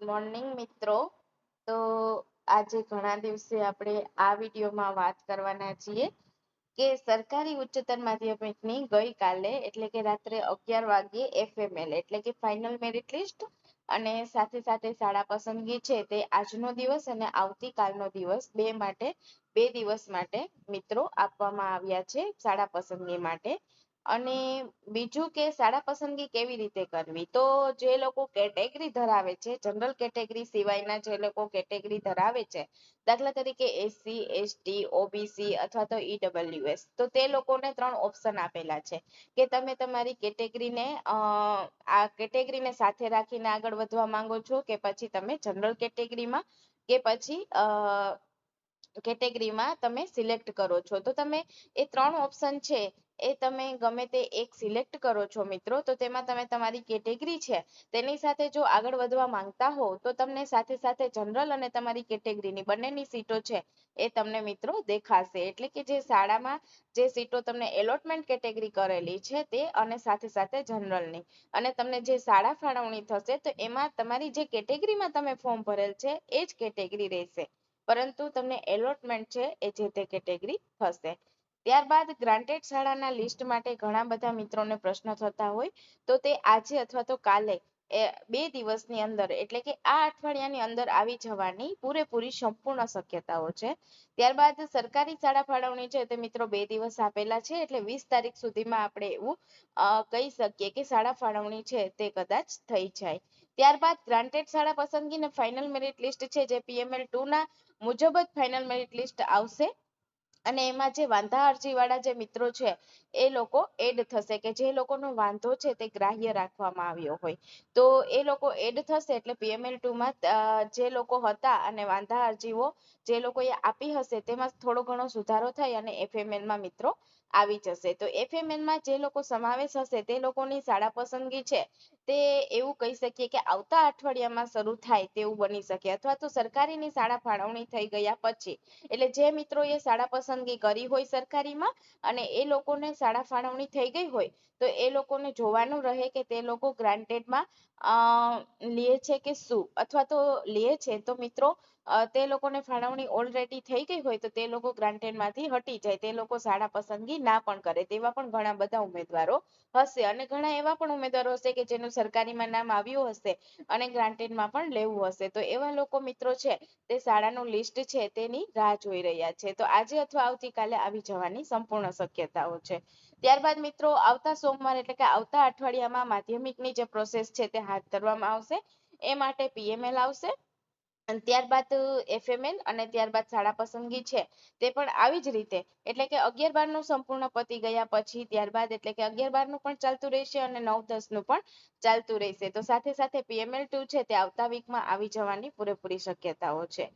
Morning મિત્રો. તો આજે ઘણા દિવસે આપણે આ વિડીયોમાં વાત કરવાના છીએ કે સરકારી ઉચ્ચતર માધ્યમિકની ગઈકાલે એટલે કે રાત્રે અગિયાર વાગ્યે એફએમએલ એટલે કે ફાઇનલ મેરિટ લિસ્ટ અને સાથે સાથે શાળા પસંદગી છે તે આજનો દિવસ અને આવતીકાલનો દિવસ બે માટે, બે દિવસ માટે મિત્રો આપવામાં આવ્યા છે શાળા પસંદગી માટે. અને બીજું કે શાળા પસંદગી કેવી રીતે કરવી? તો જે લોકો કેટેગરી ધરાવે છે, જનરલ કેટેગરી સિવાયના જે લોકો કેટેગરી ધરાવે છે, દાખલા તરીકે એસસી એસટી ઓબીસી અથવા તો ઈડબ્લ્યુએસ તો તે લોકોને ત્રણ ઓપ્શન આપેલા છે. કે તમે તમારી કેટેગરીને આ કેટેગરીને સાથે રાખીને આગળ વધવા માંગો છો કે પછી તમે જનરલ કેટેગરીમાં કે પછી કેટેગરીમાં તમે સિલેક્ટ કરો છો? તો તમે એ ત્રણ ઓપ્શન છે એ તમે ગમે તે એક સિલેક્ટ કરો છો મિત્રો, તો તેમાં તમે તમારી કેટેગરી છે, તેની સાથે જો આગળ વધવા માંગતા હો તો તમને સાથે સાથે જનરલ અને તમારી કેટેગરીની બંનેની સીટો છે, એ તમને મિત્રો દેખાશે. એટલે કે જે શાળામાં જે સીટો તમને એલોટમેન્ટ કેટેગરી કરેલી છે, તે અને સાથે સાથે જનરલની અને તમને જે શાળા ફાળવણી થશે, તો એમાં તમારી જે કેટેગરીમાં તમે ફોર્મ ભરેલ છે, એ જ કેટેગરી રહેશે. પરંતુ તમને એલોટમેન્ટ છે, એ જે તે કેટેગરી થશે. ત્યારબાદ ગ્રાન્ટેડ શાળાના લિસ્ટ માટે ઘણા બધા મિત્રોને પ્રશ્ન થતા હોય તો તે આજે અથવા તો કાલે બે દિવસની અંદર, એટલે કે આ અઠવાડિયાની અંદર આવી જવાની પૂરેપૂરી સંપૂર્ણ શક્યતાઓ છે. ત્યારબાદ સરકારી શાળા ફાળવણી છે તે મિત્રો બે દિવસ આપેલા છે, એટલે વીસ તારીખ સુધીમાં આપણે એવું કહી શકીએ કે શાળા ફાળવણી છે તે કદાચ થઈ જાય. ત્યારબાદ ગ્રાન્ટેડ શાળા પસંદગી ને ફાઇનલ મેરિટ લિસ્ટ છે જે પીએમએલ ટુ ના મુજબ જ ફાઇનલ મેરિટ લિસ્ટ આવશે. અને એમાં જે વાંધા અરજી વાળા જે મિત્રો છે, એ લોકો એડ થશે કે જે લોકોનો વાંધો છે તે ગ્રાહ્ય રાખવામાં આવ્યો હોય. તો એ લોકો એડ થશે એટલે પીએમએલ ટુમાં જે લોકો હતા અને વાંધા અરજીઓ જે લોકોએ આપી હશે તેમાં થોડો ઘણો સુધારો થઈ અને એફએમએલમાં મિત્રો આવી જશે. તો એફએમએલમાં જે લોકો સમાવેશ હશે, તે લોકોની શાળા પસંદગી છે. તે એવું કહી શકીએ કે આવતા અઠવાડિયામાં શરૂ થાય તેવું બની શકે. અથવા તો સરકારીની શાળા ફાળવણી થઈ ગયા પછી. એટલે જે મિત્રોએ શાળા પસંદગી કરી હોય સરકારીમાં અને એ લોકોને શાળા ફાળવણી થઈ ગઈ હોય, તો એ લોકોને જોવાનું રહે કે તે લોકો ગ્રાન્ટેડમાં લે છે કે શું? અથવા તો લે છે? તો મિત્રો તે લોકોને ફાળવણી ઓલરેડી થઈ ગઈ હોય તો તે લોકો ગ્રાન્ટેડમાંથી હટી જાય. તે લોકો શાળા પસંદગી ના પણ કરે. તેવા પણ ઘણા બધા ઉમેદવારો હશે. અને ઘણા એવા પણ ઉમેદવારો હશે કે જેનું સરકારીમાં નામ આવ્યું હશે અને ગ્રાન્ટેડમાં પણ લેવું હશે. તો એવા લોકો મિત્રો છે, તે શાળાનું લિસ્ટ છે, તેની રાહ જોઈ રહ્યા છે. તો આજે અથવા આવતીકાલે આવી જવાની સંપૂર્ણ શક્યતાઓ છે. ત્યારબાદ મિત્રો, આવતા સોમવાર એટલે કે આવતા અઠવાડિયામાં માધ્યમિકની જે પ્રોસેસ છે તે હાથ ધરવામાં આવશે. એ માટે પીએમએલ આવશે. અને ત્યારબાદ એફએમએલ અને ત્યારબાદ શાળા પસંદગી છે. તે પણ આવી જ રીતે. એટલે કે અગિયાર બારનું સંપૂર્ણ પતી ગયા પછી ત્યારબાદ એટલે કે અગિયાર બારનું પણ ચાલતું રહેશે અને નવ દસનું પણ ચાલતું રહેશે. તો સાથે સાથે પીએમએલ ટુ છે તે આવતા વીકમાં આવી જવાની પૂરેપૂરી શક્યતાઓ છે.